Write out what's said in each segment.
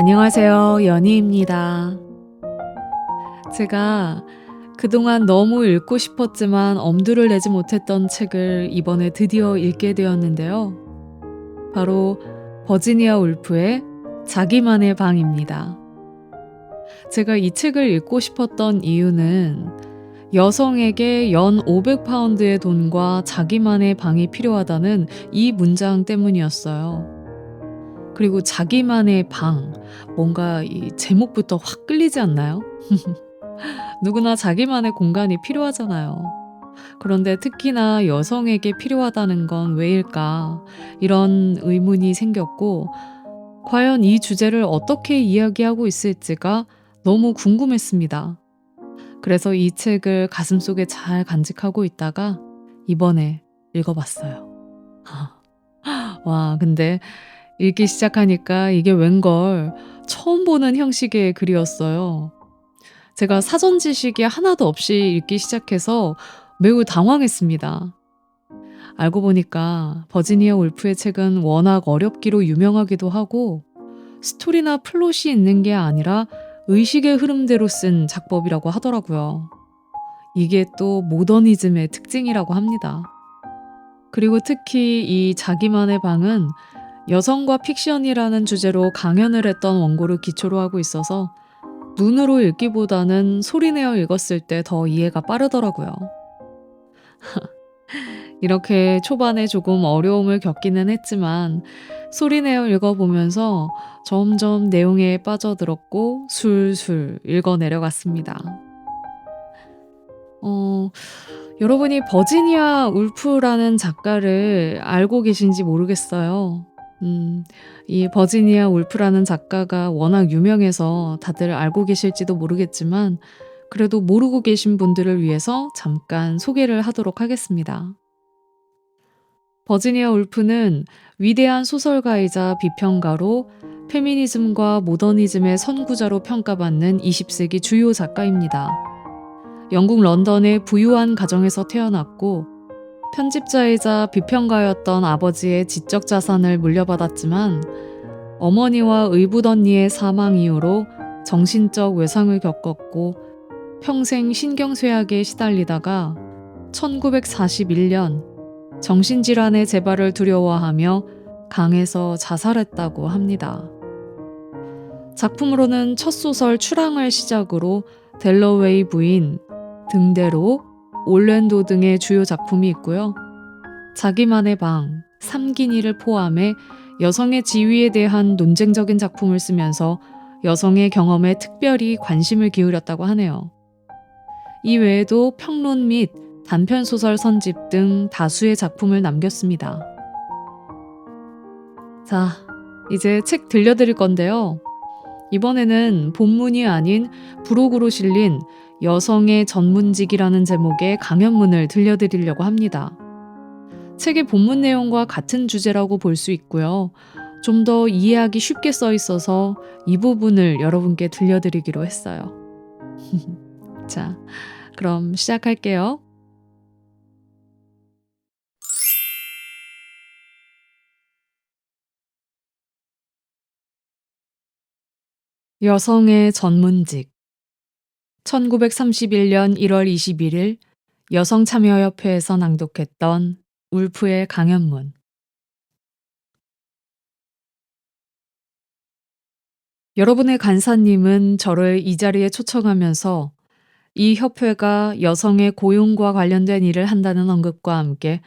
안녕하세요. 연희입니다. 제가 그동안 너무 읽고 싶었지만 엄두를 내지 못했던 책을 이번에 드디어 읽게 되었는데요. 바로 버지니아 울프의 자기만의 방입니다. 제가 이 책을 읽고 싶었던 이유는 여성에게 연 500파운드의 돈과 자기만의 방이 필요하다는 이 문장 때문이었어요. 그리고 자기만의 방, 뭔가 이 제목부터 확 끌리지 않나요? 누구나 자기만의 공간이 필요하잖아요. 그런데 특히나 여성에게 필요하다는 건 왜일까? 이런 의문이 생겼고, 과연 이 주제를 어떻게 이야기하고 있을지가 너무 궁금했습니다. 그래서 이 책을 가슴속에 잘 간직하고 있다가 이번에 읽어봤어요. 와, 근데 읽기 시작하니까 이게 웬걸 처음 보는 형식의 글이었어요. 제가 사전 지식이 하나도 없이 읽기 시작해서 매우 당황했습니다. 알고 보니까 버지니아 울프의 책은 워낙 어렵기로 유명하기도 하고 스토리나 플롯이 있는 게 아니라 의식의 흐름대로 쓴 작법이라고 하더라고요. 이게 또 모더니즘의 특징이라고 합니다. 그리고 특히 이 자기만의 방은 여성과 픽션이라는 주제로 강연을 했던 원고를 기초로 하고 있어서 눈으로 읽기보다는 소리내어 읽었을 때 더 이해가 빠르더라고요. 이렇게 초반에 조금 어려움을 겪기는 했지만 소리내어 읽어보면서 점점 내용에 빠져들었고 술술 읽어 내려갔습니다. 어, 여러분이 버지니아 울프라는 작가를 알고 계신지 모르겠어요. 음, 이 버지니아 울프라는 작가가 워낙 유명해서 다들 알고 계실지도 모르겠지만 그래도 모르고 계신 분들을 위해서 잠깐 소개를 하도록 하겠습니다. 버지니아 울프는 위대한 소설가이자 비평가로 페미니즘과 모더니즘의 선구자로 평가받는 20세기 주요 작가입니다. 영국 런던의 부유한 가정에서 태어났고 편집자이자 비평가였던 아버지의 지적 자산을 물려받았지만 어머니와 의붓언니의 사망 이후로 정신적 외상을 겪었고 평생 신경쇠약에 시달리다가 1941년 정신질환의 재발을 두려워하며 강에서 자살했다고 합니다. 작품으로는 첫 소설 출항을 시작으로 델러웨이 부인, 등대로, 올랜도 등의 주요 작품이 있고요. 자기만의 방, 삼기니를 포함해 여성의 지위에 대한 논쟁적인 작품을 쓰면서 여성의 경험에 특별히 관심을 기울였다고 하네요. 이 외에도 평론 및 단편 소설 선집 등 다수의 작품을 남겼습니다. 자, 이제 책 들려드릴 건데요. 이번에는 본문이 아닌 부록으로 실린 여성의 전문직이라는 제목의 강연문을 들려드리려고 합니다. 책의 본문 내용과 같은 주제라고 볼 수 있고요. 좀 더 이해하기 쉽게 써 있어서 이 부분을 여러분께 들려드리기로 했어요. 자, 그럼 시작할게요. 여성의 전문직 1931년 1월 21일 여성참여협회에서 낭독했던 울프의 강연문 여러분의 간사님은 저를 이 자리에 초청하면서 이 협회가 여성의 고용과 관련된 일을 한다는 언급과 함께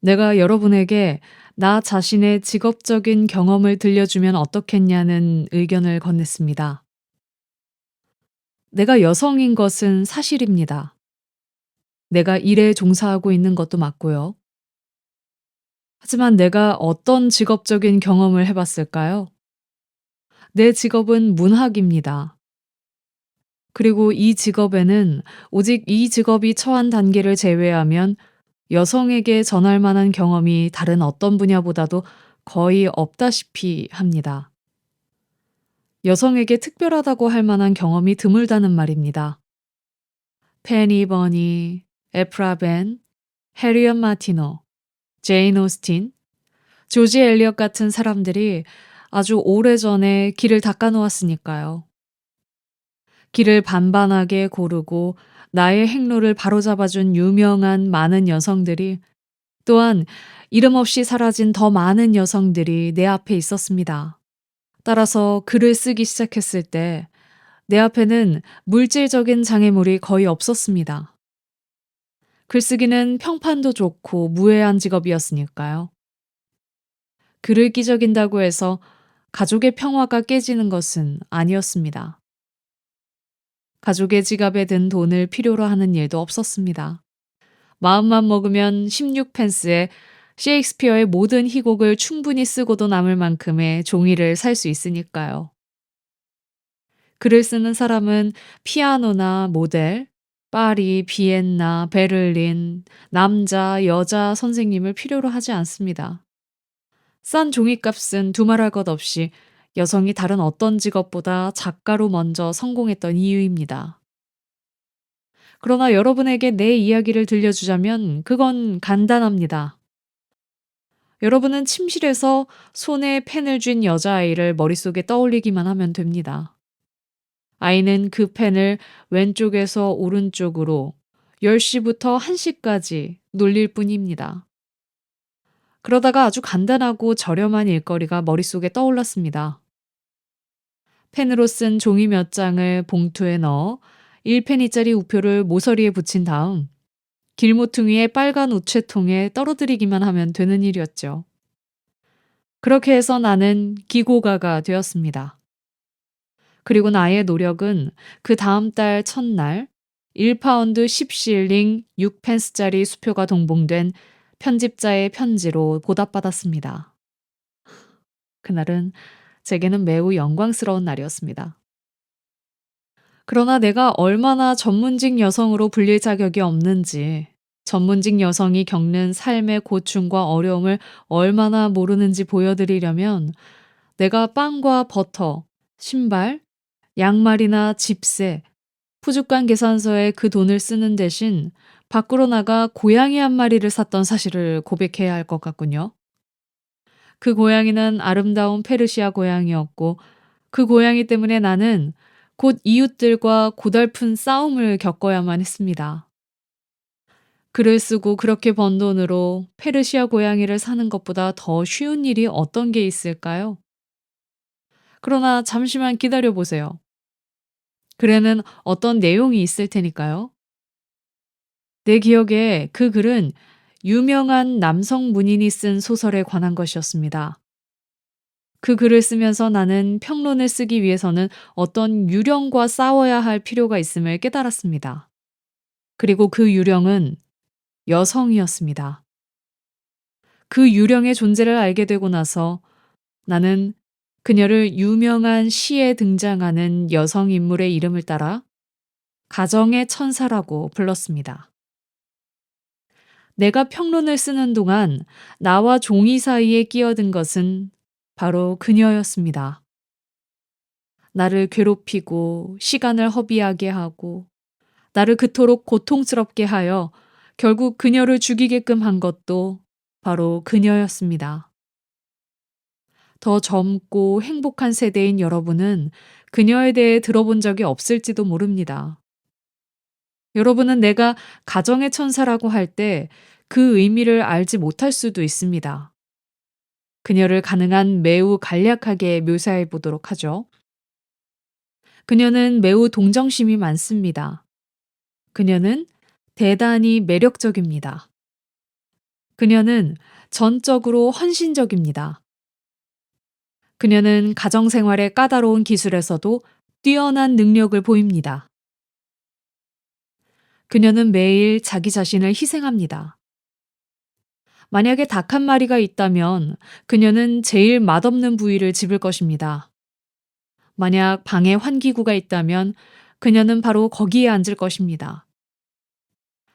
내가 여러분에게 나 자신의 직업적인 경험을 들려주면 어떻겠냐는 의견을 건넸습니다. 내가 여성인 것은 사실입니다. 내가 일에 종사하고 있는 것도 맞고요. 하지만 내가 어떤 직업적인 경험을 해봤을까요? 내 직업은 문학입니다. 그리고 이 직업에는 오직 이 직업이 처한 단계를 제외하면 여성에게 전할 만한 경험이 다른 어떤 분야보다도 거의 없다시피 합니다. 여성에게 특별하다고 할 만한 경험이 드물다는 말입니다. 페니 버니, 에프라 벤, 해리언 마티노, 제인 오스틴, 조지 엘리엇 같은 사람들이 아주 오래전에 길을 닦아 놓았으니까요. 길을 반반하게 고르고 나의 행로를 바로잡아 준 유명한 많은 여성들이 또한 이름 없이 사라진 더 많은 여성들이 내 앞에 있었습니다. 따라서 글을 쓰기 시작했을 때 내 앞에는 물질적인 장애물이 거의 없었습니다. 글쓰기는 평판도 좋고 무해한 직업이었으니까요. 글을 끼적인다고 해서 가족의 평화가 깨지는 것은 아니었습니다. 가족의 지갑에 든 돈을 필요로 하는 일도 없었습니다. 마음만 먹으면 16펜스에 셰익스피어의 모든 희곡을 충분히 쓰고도 남을 만큼의 종이를 살 수 있으니까요. 글을 쓰는 사람은 피아노나 모델, 파리, 비엔나, 베를린, 남자, 여자 선생님을 필요로 하지 않습니다. 싼 종이값은 두말할 것 없이 여성이 다른 어떤 직업보다 작가로 먼저 성공했던 이유입니다. 그러나 여러분에게 내 이야기를 들려주자면 그건 간단합니다. 여러분은 침실에서 손에 펜을 쥔 여자아이를 머릿속에 떠올리기만 하면 됩니다. 아이는 그 펜을 왼쪽에서 오른쪽으로 10시부터 1시까지 놀릴 뿐입니다. 그러다가 아주 간단하고 저렴한 일거리가 머릿속에 떠올랐습니다. 펜으로 쓴 종이 몇 장을 봉투에 넣어 1페니짜리 우표를 모서리에 붙인 다음 길모퉁이의 빨간 우체통에 떨어뜨리기만 하면 되는 일이었죠. 그렇게 해서 나는 기고가가 되었습니다. 그리고 나의 노력은 그 다음 달 첫날 1파운드 10실링 6펜스짜리 수표가 동봉된 편집자의 편지로 보답받았습니다. 그날은 제게는 매우 영광스러운 날이었습니다. 그러나 내가 얼마나 전문직 여성으로 불릴 자격이 없는지, 전문직 여성이 겪는 삶의 고충과 어려움을 얼마나 모르는지 보여드리려면 내가 빵과 버터, 신발, 양말이나 집세, 푸주간 계산서에 그 돈을 쓰는 대신 밖으로 나가 고양이 한 마리를 샀던 사실을 고백해야 할 것 같군요. 그 고양이는 아름다운 페르시아 고양이였고 그 고양이 때문에 나는 곧 이웃들과 고달픈 싸움을 겪어야만 했습니다. 글을 쓰고 그렇게 번 돈으로 페르시아 고양이를 사는 것보다 더 쉬운 일이 어떤 게 있을까요? 그러나 잠시만 기다려 보세요. 글에는 어떤 내용이 있을 테니까요. 내 기억에 그 글은 유명한 남성 문인이 쓴 소설에 관한 것이었습니다. 그 글을 쓰면서 나는 평론을 쓰기 위해서는 어떤 유령과 싸워야 할 필요가 있음을 깨달았습니다. 그리고 그 유령은 여성이었습니다. 그 유령의 존재를 알게 되고 나서 나는 그녀를 유명한 시에 등장하는 여성 인물의 이름을 따라 가정의 천사라고 불렀습니다. 내가 평론을 쓰는 동안 나와 종이 사이에 끼어든 것은 바로 그녀였습니다. 나를 괴롭히고 시간을 허비하게 하고 나를 그토록 고통스럽게 하여 결국 그녀를 죽이게끔 한 것도 바로 그녀였습니다. 더 젊고 행복한 세대인 여러분은 그녀에 대해 들어본 적이 없을지도 모릅니다. 여러분은 내가 가정의 천사라고 할 때 그 의미를 알지 못할 수도 있습니다. 그녀를 가능한 매우 간략하게 묘사해 보도록 하죠. 그녀는 매우 동정심이 많습니다. 그녀는 대단히 매력적입니다. 그녀는 전적으로 헌신적입니다. 그녀는 가정생활의 까다로운 기술에서도 뛰어난 능력을 보입니다. 그녀는 매일 자기 자신을 희생합니다. 만약에 닭 한 마리가 있다면 그녀는 제일 맛없는 부위를 집을 것입니다. 만약 방에 환기구가 있다면 그녀는 바로 거기에 앉을 것입니다.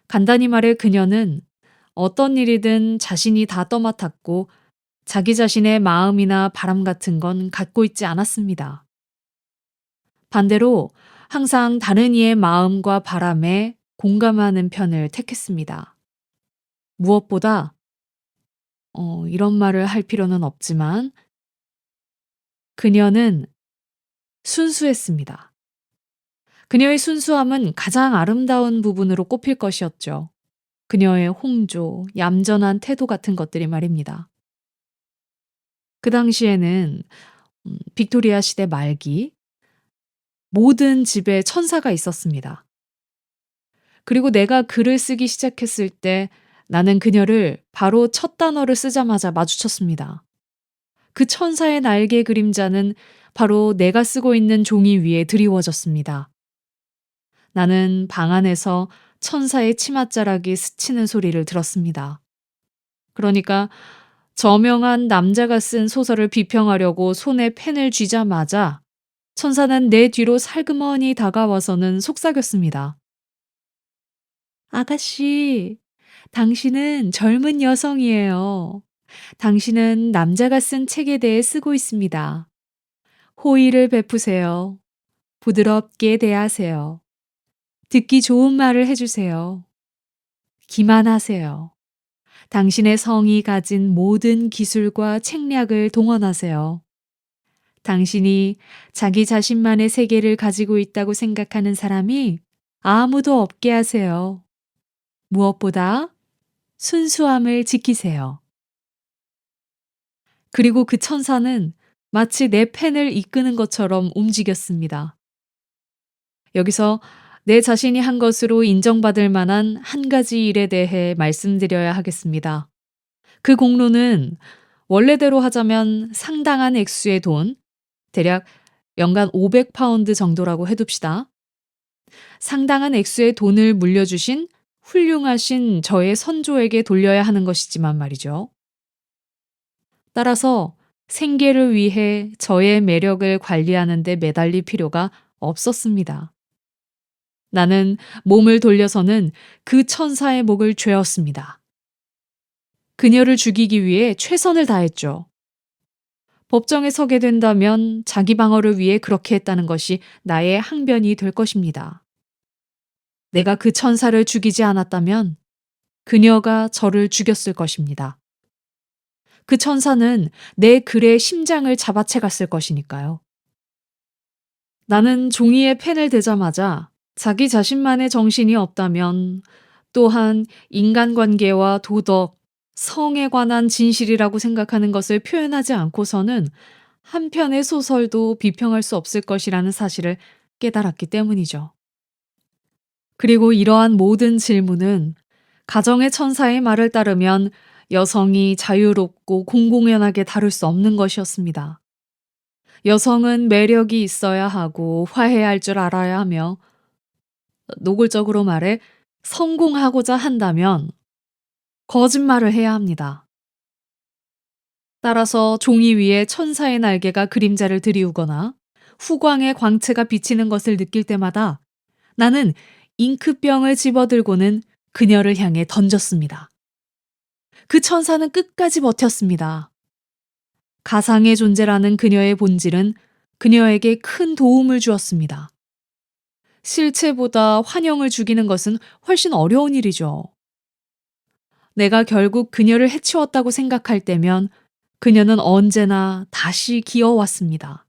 간단히 말해 그녀는 어떤 일이든 자신이 다 떠맡았고 자기 자신의 마음이나 바람 같은 건 갖고 있지 않았습니다. 반대로 항상 다른 이의 마음과 바람에 공감하는 편을 택했습니다. 무엇보다 어 이런 말을 할 필요는 없지만 그녀는 순수했습니다. 그녀의 순수함은 가장 아름다운 부분으로 꼽힐 것이었죠. 그녀의 홍조, 얌전한 태도 같은 것들이 말입니다. 그 당시에는 음, 빅토리아 시대 말기 모든 집에 천사가 있었습니다. 그리고 내가 글을 쓰기 시작했을 때 나는 그녀를 바로 첫 단어를 쓰자마자 마주쳤습니다. 그 천사의 날개 그림자는 바로 내가 쓰고 있는 종이 위에 드리워졌습니다. 나는 방 안에서 천사의 치맛자락이 스치는 소리를 들었습니다. 그러니까 저명한 남자가 쓴 소설을 비평하려고 손에 펜을 쥐자마자 천사는 내 뒤로 살그머니 다가와서는 속삭였습니다. 아가씨, 당신은 젊은 여성이에요. 당신은 남자가 쓴 책에 대해 쓰고 있습니다. 호의를 베푸세요. 부드럽게 대하세요. 듣기 좋은 말을 해주세요. 기만하세요. 당신의 성이 가진 모든 기술과 책략을 동원하세요. 당신이 자기 자신만의 세계를 가지고 있다고 생각하는 사람이 아무도 없게 하세요. 무엇보다 순수함을 지키세요. 그리고 그 천사는 마치 내 펜을 이끄는 것처럼 움직였습니다. 여기서 내 자신이 한 것으로 인정받을 만한 한 가지 일에 대해 말씀드려야 하겠습니다. 그 공로는 원래대로 하자면 상당한 액수의 돈, 대략 연간 500파운드 정도라고 해둡시다. 상당한 액수의 돈을 물려주신 훌륭하신 저의 선조에게 돌려야 하는 것이지만 말이죠. 따라서 생계를 위해 저의 매력을 관리하는 데 매달릴 필요가 없었습니다. 나는 몸을 돌려서는 그 천사의 목을 죄었습니다. 그녀를 죽이기 위해 최선을 다했죠. 법정에 서게 된다면 자기 방어를 위해 그렇게 했다는 것이 나의 항변이 될 것입니다. 내가 그 천사를 죽이지 않았다면 그녀가 저를 죽였을 것입니다. 그 천사는 내 글의 심장을 잡아채 갔을 것이니까요. 나는 종이에 펜을 대자마자 자기 자신만의 정신이 없다면 또한 인간관계와 도덕, 성에 관한 진실이라고 생각하는 것을 표현하지 않고서는 한 편의 소설도 비평할 수 없을 것이라는 사실을 깨달았기 때문이죠. 그리고 이러한 모든 질문은 가정의 천사의 말을 따르면 여성이 자유롭고 공공연하게 다룰 수 없는 것이었습니다. 여성은 매력이 있어야 하고 화해할 줄 알아야 하며 노골적으로 말해 성공하고자 한다면 거짓말을 해야 합니다. 따라서 종이 위에 천사의 날개가 그림자를 들이우거나 후광의 광채가 비치는 것을 느낄 때마다 나는 잉크병을 집어들고는 그녀를 향해 던졌습니다. 그 천사는 끝까지 버텼습니다. 가상의 존재라는 그녀의 본질은 그녀에게 큰 도움을 주었습니다. 실체보다 환영을 죽이는 것은 훨씬 어려운 일이죠. 내가 결국 그녀를 해치웠다고 생각할 때면 그녀는 언제나 다시 기어왔습니다.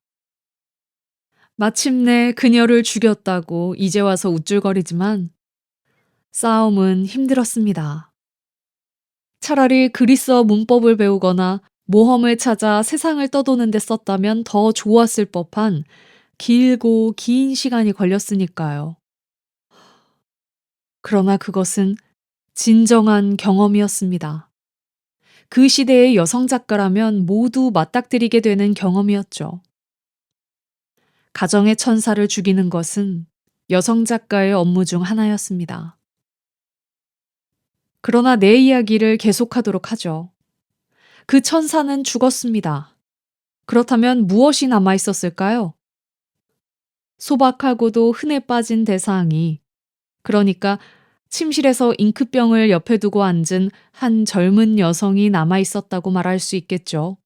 마침내 그녀를 죽였다고 이제 와서 우쭐거리지만 싸움은 힘들었습니다. 차라리 그리스어 문법을 배우거나 모험을 찾아 세상을 떠도는 데 썼다면 더 좋았을 법한 길고 긴 시간이 걸렸으니까요. 그러나 그것은 진정한 경험이었습니다. 그 시대의 여성 작가라면 모두 맞닥뜨리게 되는 경험이었죠. 가정의 천사를 죽이는 것은 여성 작가의 업무 중 하나였습니다. 그러나 내 이야기를 계속하도록 하죠. 그 천사는 죽었습니다. 그렇다면 무엇이 남아 있었을까요? 소박하고도 흔해 빠진 대상이 그러니까 침실에서 잉크병을 옆에 두고 앉은 한 젊은 여성이 남아 있었다고 말할 수 있겠죠.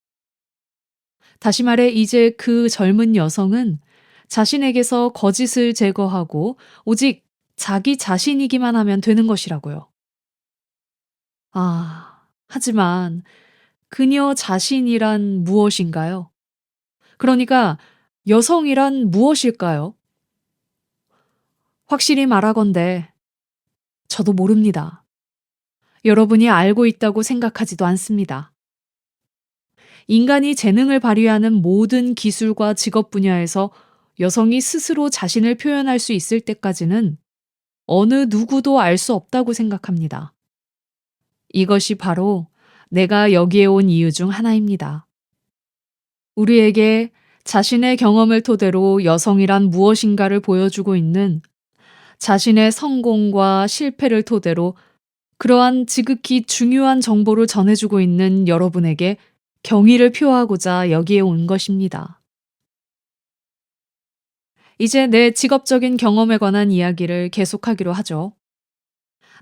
다시 말해 이제 그 젊은 여성은 자신에게서 거짓을 제거하고 오직 자기 자신이기만 하면 되는 것이라고요. 아, 하지만 그녀 자신이란 무엇인가요? 그러니까 여성이란 무엇일까요? 확실히 말하건대 저도 모릅니다. 여러분이 알고 있다고 생각하지도 않습니다. 인간이 재능을 발휘하는 모든 기술과 직업 분야에서 여성이 스스로 자신을 표현할 수 있을 때까지는 어느 누구도 알 수 없다고 생각합니다. 이것이 바로 내가 여기에 온 이유 중 하나입니다. 우리에게 자신의 경험을 토대로 여성이란 무엇인가를 보여주고 있는 자신의 성공과 실패를 토대로 그러한 지극히 중요한 정보를 전해주고 있는 여러분에게 경의를 표하고자 여기에 온 것입니다. 이제 내 직업적인 경험에 관한 이야기를 계속하기로 하죠.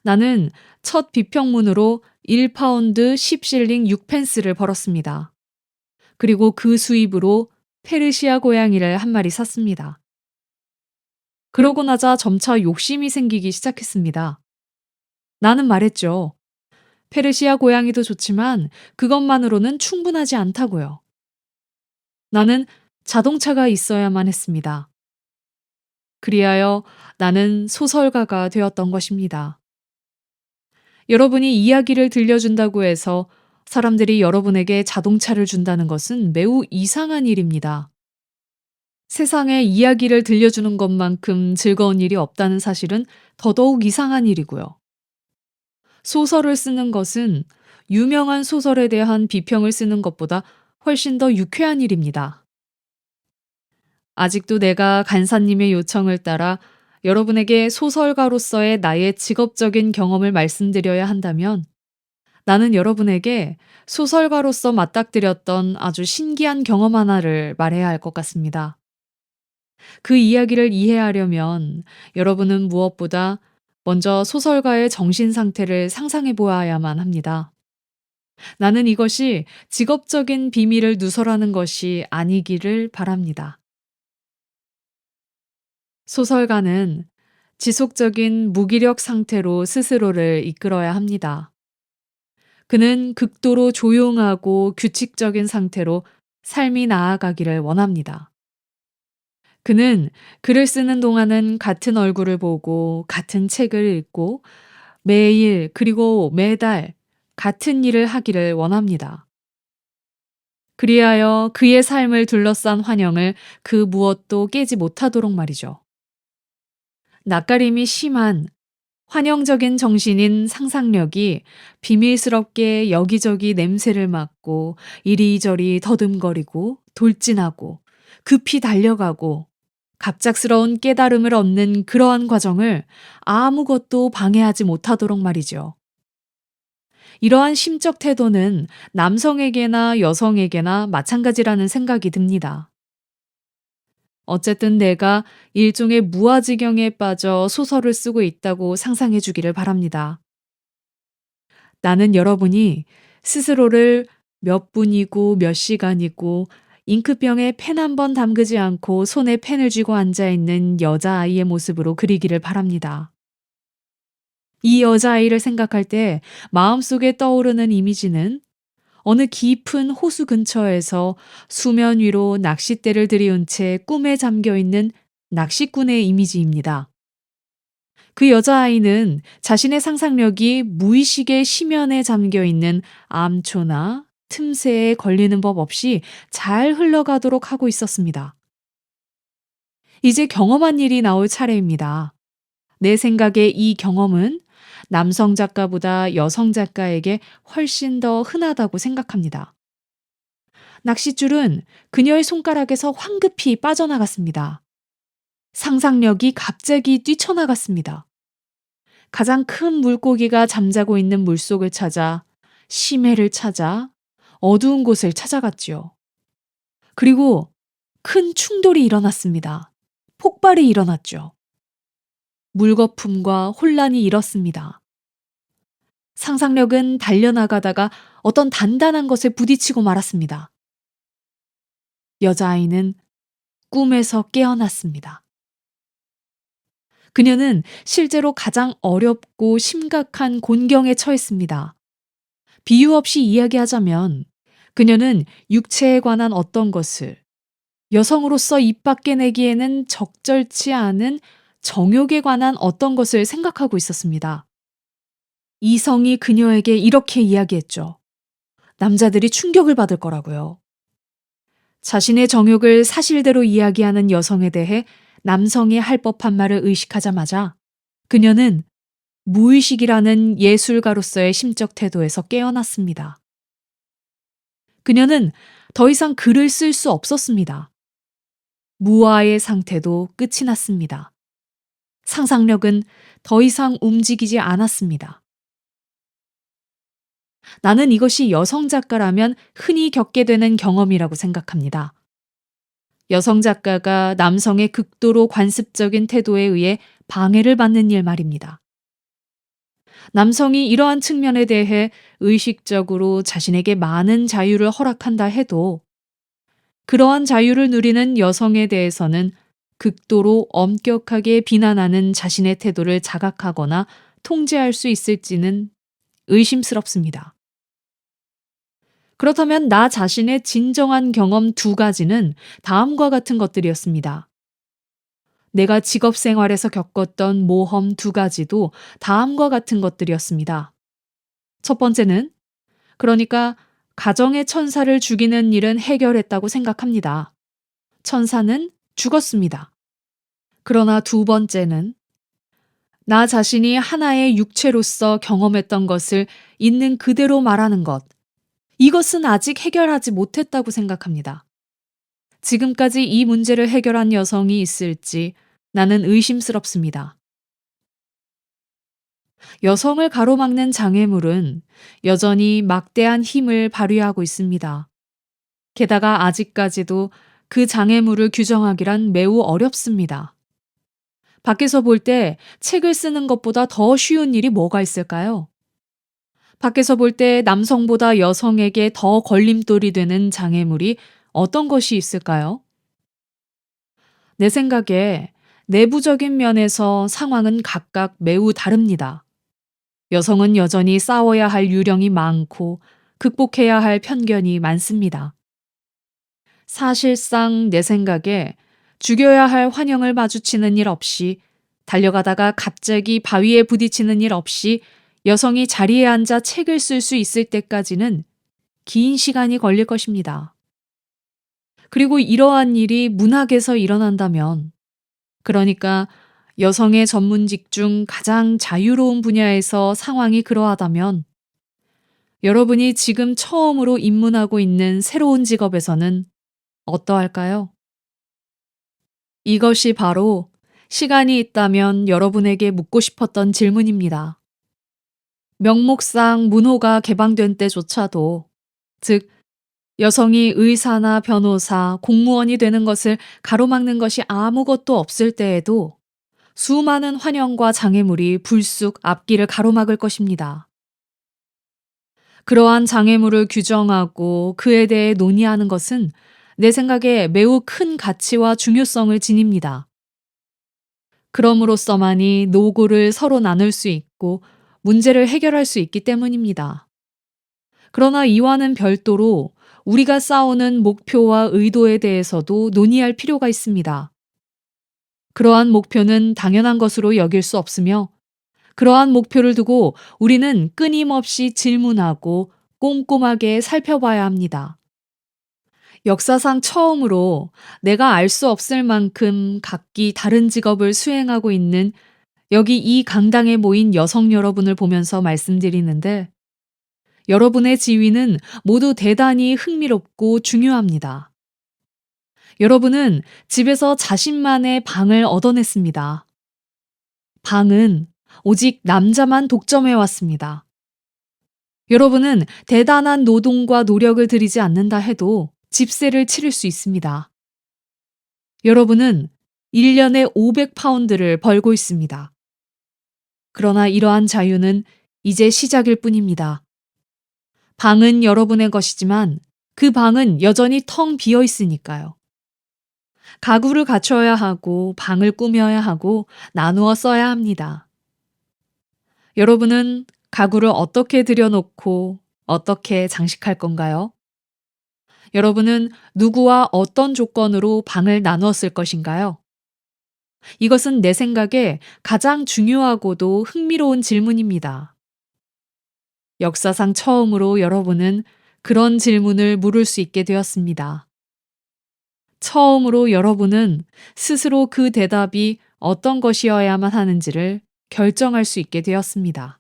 나는 첫 비평문으로 1파운드 10실링 6펜스를 벌었습니다. 그리고 그 수입으로 페르시아 고양이를 한 마리 샀습니다. 그러고 나자 점차 욕심이 생기기 시작했습니다. 나는 말했죠. 페르시아 고양이도 좋지만 그것만으로는 충분하지 않다고요. 나는 자동차가 있어야만 했습니다. 그리하여 나는 소설가가 되었던 것입니다. 여러분이 이야기를 들려준다고 해서 사람들이 여러분에게 자동차를 준다는 것은 매우 이상한 일입니다. 세상에 이야기를 들려주는 것만큼 즐거운 일이 없다는 사실은 더더욱 이상한 일이고요. 소설을 쓰는 것은 유명한 소설에 대한 비평을 쓰는 것보다 훨씬 더 유쾌한 일입니다. 아직도 내가 간사님의 요청을 따라 여러분에게 소설가로서의 나의 직업적인 경험을 말씀드려야 한다면 나는 여러분에게 소설가로서 맞닥뜨렸던 아주 신기한 경험 하나를 말해야 할 것 같습니다. 그 이야기를 이해하려면 여러분은 무엇보다 먼저 소설가의 정신 상태를 상상해 보아야만 합니다. 나는 이것이 직업적인 비밀을 누설하는 것이 아니기를 바랍니다. 소설가는 지속적인 무기력 상태로 스스로를 이끌어야 합니다. 그는 극도로 조용하고 규칙적인 상태로 삶이 나아가기를 원합니다. 그는 글을 쓰는 동안은 같은 얼굴을 보고 같은 책을 읽고 매일 그리고 매달 같은 일을 하기를 원합니다. 그리하여 그의 삶을 둘러싼 환영을 그 무엇도 깨지 못하도록 말이죠. 낯가림이 심한 환영적인 정신인 상상력이 비밀스럽게 여기저기 냄새를 맡고 이리저리 더듬거리고 돌진하고 급히 달려가고 갑작스러운 깨달음을 얻는 그러한 과정을 아무것도 방해하지 못하도록 말이죠. 이러한 심적 태도는 남성에게나 여성에게나 마찬가지라는 생각이 듭니다. 어쨌든 내가 일종의 무아지경에 빠져 소설을 쓰고 있다고 상상해 주기를 바랍니다. 나는 여러분이 스스로를 몇 분이고 몇 시간이고 잉크병에 펜 한 번 담그지 않고 손에 펜을 쥐고 앉아 있는 여자아이의 모습으로 그리기를 바랍니다. 이 여자아이를 생각할 때 마음속에 떠오르는 이미지는 어느 깊은 호수 근처에서 수면 위로 낚싯대를 들이운 채 꿈에 잠겨 있는 낚시꾼의 이미지입니다. 그 여자아이는 자신의 상상력이 무의식의 심연에 잠겨 있는 암초나 틈새에 걸리는 법 없이 잘 흘러가도록 하고 있었습니다. 이제 경험한 일이 나올 차례입니다. 내 생각에 이 경험은 남성 작가보다 여성 작가에게 훨씬 더 흔하다고 생각합니다. 낚싯줄은 그녀의 손가락에서 황급히 빠져나갔습니다. 상상력이 갑자기 뛰쳐나갔습니다. 가장 큰 물고기가 잠자고 있는 물속을 찾아 심해를 찾아 어두운 곳을 찾아갔지요. 그리고 큰 충돌이 일어났습니다. 폭발이 일어났죠. 물거품과 혼란이 일었습니다. 상상력은 달려나가다가 어떤 단단한 것에 부딪히고 말았습니다. 여자아이는 꿈에서 깨어났습니다. 그녀는 실제로 가장 어렵고 심각한 곤경에 처했습니다. 비유 없이 이야기하자면 그녀는 육체에 관한 어떤 것을 여성으로서 입 밖에 내기에는 적절치 않은 정욕에 관한 어떤 것을 생각하고 있었습니다. 이성이 그녀에게 이렇게 이야기했죠. 남자들이 충격을 받을 거라고요. 자신의 정욕을 사실대로 이야기하는 여성에 대해 남성이 할 법한 말을 의식하자마자 그녀는 무의식이라는 예술가로서의 심적 태도에서 깨어났습니다. 그녀는 더 이상 글을 쓸 수 없었습니다. 무아의 상태도 끝이 났습니다. 상상력은 더 이상 움직이지 않았습니다. 나는 이것이 여성 작가라면 흔히 겪게 되는 경험이라고 생각합니다. 여성 작가가 남성의 극도로 관습적인 태도에 의해 방해를 받는 일 말입니다. 남성이 이러한 측면에 대해 의식적으로 자신에게 많은 자유를 허락한다 해도 그러한 자유를 누리는 여성에 대해서는 극도로 엄격하게 비난하는 자신의 태도를 자각하거나 통제할 수 있을지는 의심스럽습니다. 그렇다면 나 자신의 진정한 경험 두 가지는 다음과 같은 것들이었습니다. 내가 직업 생활에서 겪었던 모험 두 가지도 다음과 같은 것들이었습니다. 첫 번째는 그러니까 가정의 천사를 죽이는 일은 해결했다고 생각합니다. 천사는 죽었습니다. 그러나 두 번째는 나 자신이 하나의 육체로서 경험했던 것을 있는 그대로 말하는 것. 이것은 아직 해결하지 못했다고 생각합니다. 지금까지 이 문제를 해결한 여성이 있을지 나는 의심스럽습니다. 여성을 가로막는 장애물은 여전히 막대한 힘을 발휘하고 있습니다. 게다가 아직까지도 그 장애물을 규정하기란 매우 어렵습니다. 밖에서 볼 때 책을 쓰는 것보다 더 쉬운 일이 뭐가 있을까요? 밖에서 볼 때 남성보다 여성에게 더 걸림돌이 되는 장애물이 어떤 것이 있을까요? 내 생각에 내부적인 면에서 상황은 각각 매우 다릅니다. 여성은 여전히 싸워야 할 유령이 많고 극복해야 할 편견이 많습니다. 사실상 내 생각에 죽여야 할 환영을 마주치는 일 없이 달려가다가 갑자기 바위에 부딪히는 일 없이 여성이 자리에 앉아 책을 쓸 수 있을 때까지는 긴 시간이 걸릴 것입니다. 그리고 이러한 일이 문학에서 일어난다면, 그러니까 여성의 전문직 중 가장 자유로운 분야에서 상황이 그러하다면, 여러분이 지금 처음으로 입문하고 있는 새로운 직업에서는 어떠할까요? 이것이 바로 시간이 있다면 여러분에게 묻고 싶었던 질문입니다. 명목상 문호가 개방된 때조차도, 즉, 여성이 의사나 변호사, 공무원이 되는 것을 가로막는 것이 아무것도 없을 때에도 수많은 환영과 장애물이 불쑥 앞길을 가로막을 것입니다. 그러한 장애물을 규정하고 그에 대해 논의하는 것은 내 생각에 매우 큰 가치와 중요성을 지닙니다. 그럼으로써만이 노고를 서로 나눌 수 있고 문제를 해결할 수 있기 때문입니다. 그러나 이와는 별도로 우리가 싸우는 목표와 의도에 대해서도 논의할 필요가 있습니다. 그러한 목표는 당연한 것으로 여길 수 없으며 그러한 목표를 두고 우리는 끊임없이 질문하고 꼼꼼하게 살펴봐야 합니다. 역사상 처음으로 내가 알 수 없을 만큼 각기 다른 직업을 수행하고 있는 여기 이 강당에 모인 여성 여러분을 보면서 말씀드리는데 여러분의 지위는 모두 대단히 흥미롭고 중요합니다. 여러분은 집에서 자신만의 방을 얻어냈습니다. 방은 오직 남자만 독점해 왔습니다. 여러분은 대단한 노동과 노력을 들이지 않는다 해도 집세를 치를 수 있습니다. 여러분은 1년에 500파운드를 벌고 있습니다. 그러나 이러한 자유는 이제 시작일 뿐입니다. 방은 여러분의 것이지만 그 방은 여전히 텅 비어 있으니까요. 가구를 갖춰야 하고 방을 꾸며야 하고 나누어 써야 합니다. 여러분은 가구를 어떻게 들여놓고 어떻게 장식할 건가요? 여러분은 누구와 어떤 조건으로 방을 나누었을 것인가요? 이것은 내 생각에 가장 중요하고도 흥미로운 질문입니다. 역사상 처음으로 여러분은 그런 질문을 물을 수 있게 되었습니다. 처음으로 여러분은 스스로 그 대답이 어떤 것이어야만 하는지를 결정할 수 있게 되었습니다.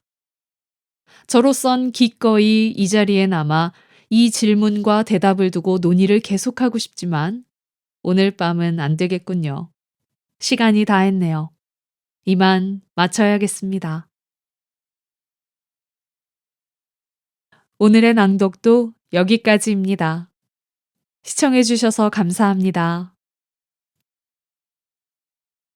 저로선 기꺼이 이 자리에 남아 이 질문과 대답을 두고 논의를 계속하고 싶지만 오늘 밤은 안 되겠군요. 시간이 다 했네요. 이만 마쳐야겠습니다. 오늘의 낭독도 여기까지입니다. 시청해주셔서 감사합니다.